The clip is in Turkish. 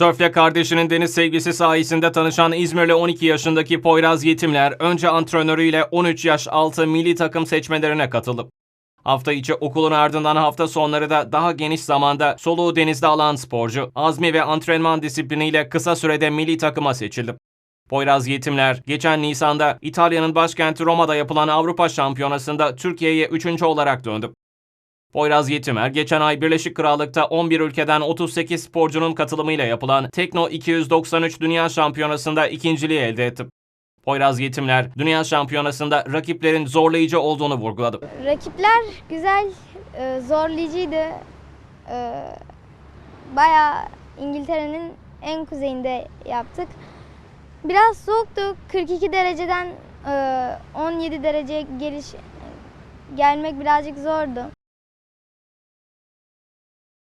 Sörfle kardeşinin deniz sevgisi sayesinde tanışan İzmirli 12 yaşındaki Poyraz Yetimler önce antrenörüyle 13 yaş altı milli takım seçmelerine katıldı. Hafta içi okulun ardından hafta sonları da daha geniş zamanda soluğu denizde alan sporcu, azmi ve antrenman disipliniyle kısa sürede milli takıma seçildi. Poyraz Yetimler, geçen Nisan'da İtalya'nın başkenti Roma'da yapılan Avrupa Şampiyonası'nda Türkiye'ye 3. olarak döndü. Poyraz Yetimer, geçen ay Birleşik Krallık'ta 11 ülkeden 38 sporcunun katılımıyla yapılan Tekno 293 Dünya Şampiyonası'nda ikinciliği elde etti. Poyraz Yetimler, Dünya Şampiyonası'nda rakiplerin zorlayıcı olduğunu vurguladı. Rakipler güzel, e, zorlayıcıydı. E, Bayağı İngiltere'nin en kuzeyinde yaptık. Biraz soğuktu. 42 dereceden e, 17 dereceye geliş gelmek birazcık zordu.